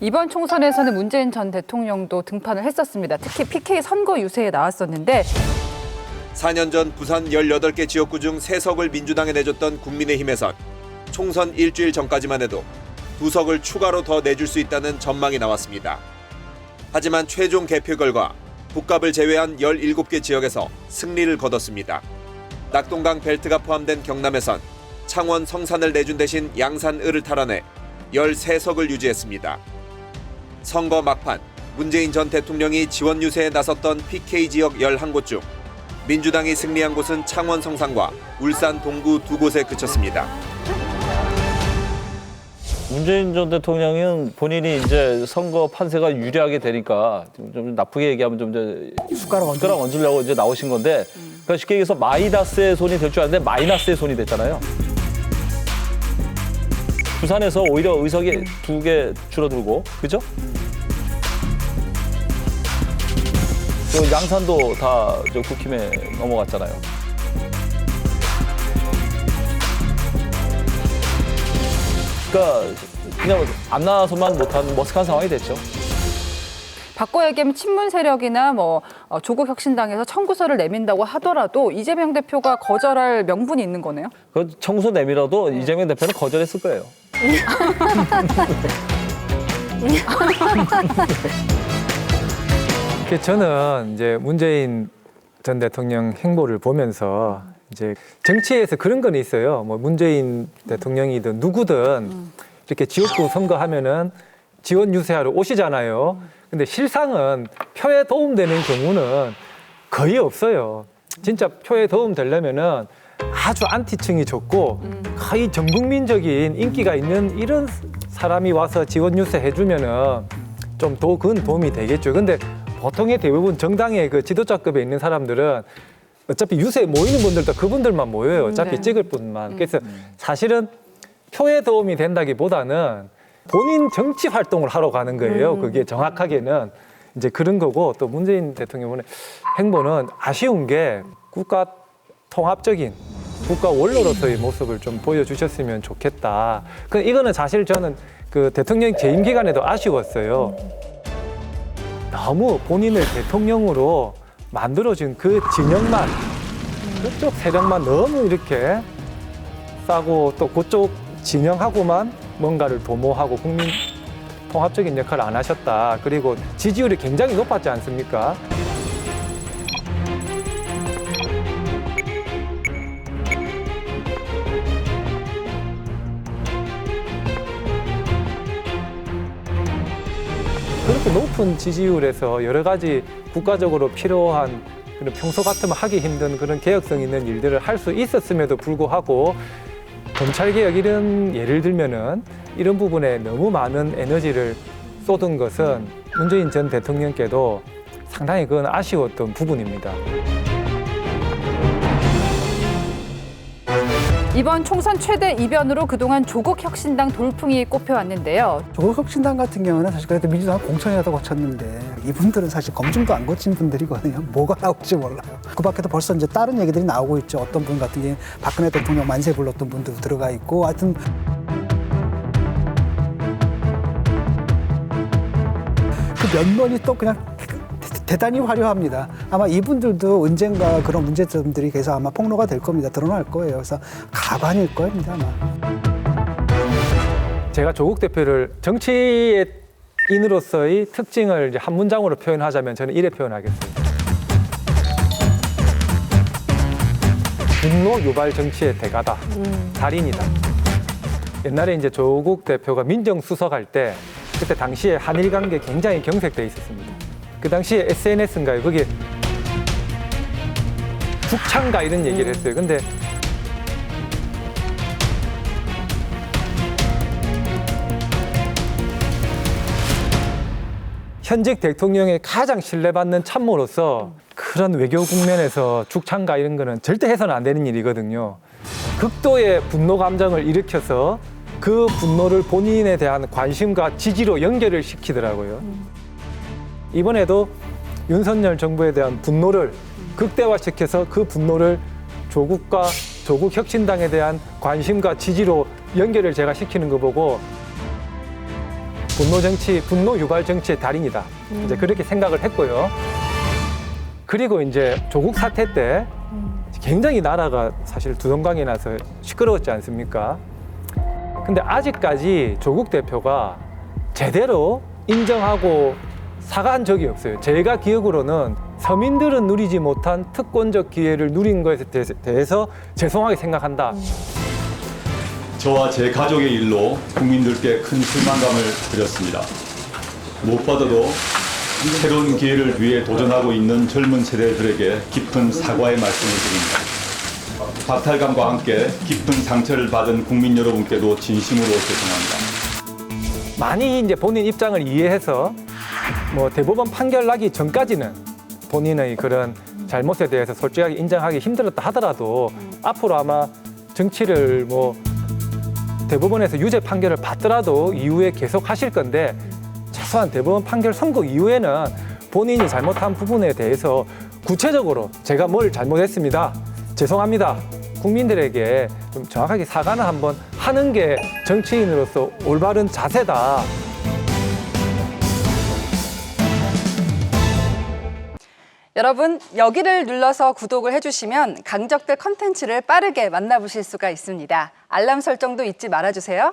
이번 총선에서는 문재인 전 대통령도 등판을 했었습니다. 특히 PK 선거 유세에 나왔었는데 4년 전 부산 18개 지역구 중 3석을 민주당에 내줬던 국민의힘에선 총선 일주일 전까지만 해도 두 석을 추가로 더 내줄 수 있다는 전망이 나왔습니다. 하지만 최종 개표 결과 북갑을 제외한 17개 지역에서 승리를 거뒀습니다. 낙동강 벨트가 포함된 경남에선 창원 성산을 내준 대신 양산 을을 탈환해 13석을 유지했습니다. 선거 막판 문재인 전 대통령이 지원 유세에 나섰던 PK 지역 11곳 중 민주당이 승리한 곳은 창원 성산과 울산 동구 두 곳에 그쳤습니다. 문재인 전 대통령은 본인이 이제 선거 판세가 유리하게 되니까 좀, 좀 나쁘게 얘기하면 좀 이제 숟가락. 숟가락 얹으려고 이제 나오신 건데 그러니까 쉽게 얘기해서 마이너스의 손이 될 줄 알았는데 마이너스의 손이 됐잖아요. 부산에서 오히려 의석이 두 개 줄어들고 그죠? 또 양산도 다 저 국힘에 넘어갔잖아요. 그러니까 그냥 안 나와서만 못한 머쓱한 상황이 됐죠. 바꿔 얘기하면 친문 세력이나 뭐 어, 조국 혁신당에서 청구서를 내민다고 하더라도 이재명 대표가 거절할 명분이 있는 거네요. 그 청소 내밀어도 이재명 대표는 거절했을 거예요. 그 저는 이제 문재인 전 대통령 행보를 보면서 이제 정치에서 그런 건 있어요. 뭐 문재인 대통령이든 누구든 이렇게 지역구 선거하면은 지원 유세하러 오시잖아요. 근데 실상은 표에 도움되는 경우는 거의 없어요. 진짜 표에 도움 되려면은 아주 안티층이 적고 거의 전 국민적인 인기가 있는 이런 사람이 와서 지원 유세 해주면은 좀 더 큰 도움이 되겠죠. 근데 보통의 대부분 정당의 그 지도자급에 있는 사람들은 어차피 유세에 모이는 분들도 그분들만 모여요. 어차피 네. 찍을 분만. 그래서 사실은 표에 도움이 된다기보다는 본인 정치 활동을 하러 가는 거예요. 그게 정확하게는 이제 그런 거고 또 문재인 대통령의 행보는 아쉬운 게 국가 통합적인 국가 원로로서의 모습을 좀 보여주셨으면 좋겠다. 그 이거는 사실 저는 그 대통령 재임 기간에도 아쉬웠어요. 너무 본인을 대통령으로 만들어준 그 진영만 그쪽 세력만 너무 이렇게 싸고 또 그쪽 진영하고만 뭔가를 도모하고 국민 통합적인 역할을 안 하셨다. 그리고 지지율이 굉장히 높았지 않습니까? 그렇게 높은 지지율에서 여러 가지 국가적으로 필요한 그런 평소 같으면 하기 힘든 그런 개혁성 있는 일들을 할 수 있었음에도 불구하고 검찰 개혁 이런 예를 들면은 이런 부분에 너무 많은 에너지를 쏟은 것은 문재인 전 대통령께도 상당히 그건 아쉬웠던 부분입니다. 이번 총선 최대 이변으로 그동안 조국 혁신당 돌풍이 꼽혀왔는데요. 조국혁신당 같은 경우는 사실 그래도 민주당 공천이라도 거쳤는데 이분들은 사실 검증도 안 거친 분들이거든요. 뭐가 나올지 몰라요. 그 밖에도 벌써 이제 다른 얘기들이 나오고 있죠. 어떤 분 같은 경우는 박근혜 대통령 만세 불렀던 분도 들어가 있고 하여튼 그 면면이 또 그냥 대단히 화려합니다. 아마 이분들도 언젠가 그런 문제점들이 계속 아마 폭로가 될 겁니다. 드러날 거예요. 그래서 가관일 겁니다. 아마. 제가 조국 대표를 정치의 인으로서의 특징을 이제 한 문장으로 표현하자면 저는 이래 표현하겠습니다. 분노 유발 정치의 대가다. 달인이다. 옛날에 이제 조국 대표가 민정수석 할 때 그때 당시에 한일 관계 굉장히 경색돼 있었습니다. 그 당시에 SNS인가요? 거기에 북창가 이런 얘기를 했어요. 근데 현직 대통령의 가장 신뢰받는 참모로서 그런 외교 국면에서 죽창가 이런 거는 절대 해서는 안 되는 일이거든요. 극도의 분노 감정을 일으켜서 그 분노를 본인에 대한 관심과 지지로 연결을 시키더라고요. 이번에도 윤석열 정부에 대한 분노를 극대화시켜서 그 분노를 조국과 조국 혁신당에 대한 관심과 지지로 연결을 제가 시키는 거 보고 분노 정치, 분노 유발 정치의 달인이다. 이제 그렇게 생각을 했고요. 그리고 이제 조국 사태 때 굉장히 나라가 사실 두동강이 나서 시끄러웠지 않습니까? 근데 아직까지 조국 대표가 제대로 인정하고 사과한 적이 없어요. 제가 기억으로는 서민들은 누리지 못한 특권적 기회를 누린 것에 대해서- 죄송하게 생각한다. 저와 제 가족의 일로 국민들께 큰 실망감을 드렸습니다. 무엇보다도 새로운 기회를 위해 도전하고 있는 젊은 세대들에게 깊은 사과의 말씀을 드립니다. 박탈감과 함께 깊은 상처를 받은 국민 여러분께도 진심으로 죄송합니다. 많이 이제 본인 입장을 이해해서 뭐 대법원 판결 나기 전까지는 본인의 그런 잘못에 대해서 솔직하게 인정하기 힘들었다 하더라도 앞으로 아마 정치를 뭐 대법원에서 유죄 판결을 받더라도 이후에 계속 하실 건데 최소한 대법원 판결 선고 이후에는 본인이 잘못한 부분에 대해서 구체적으로 제가 뭘 잘못했습니다. 죄송합니다. 국민들에게 좀 정확하게 사과는 한번 하는 게 정치인으로서 올바른 자세다. 여러분 여기를 눌러서 구독을 해주시면 강적들 컨텐츠를 빠르게 만나보실 수가 있습니다. 알람 설정도 잊지 말아주세요.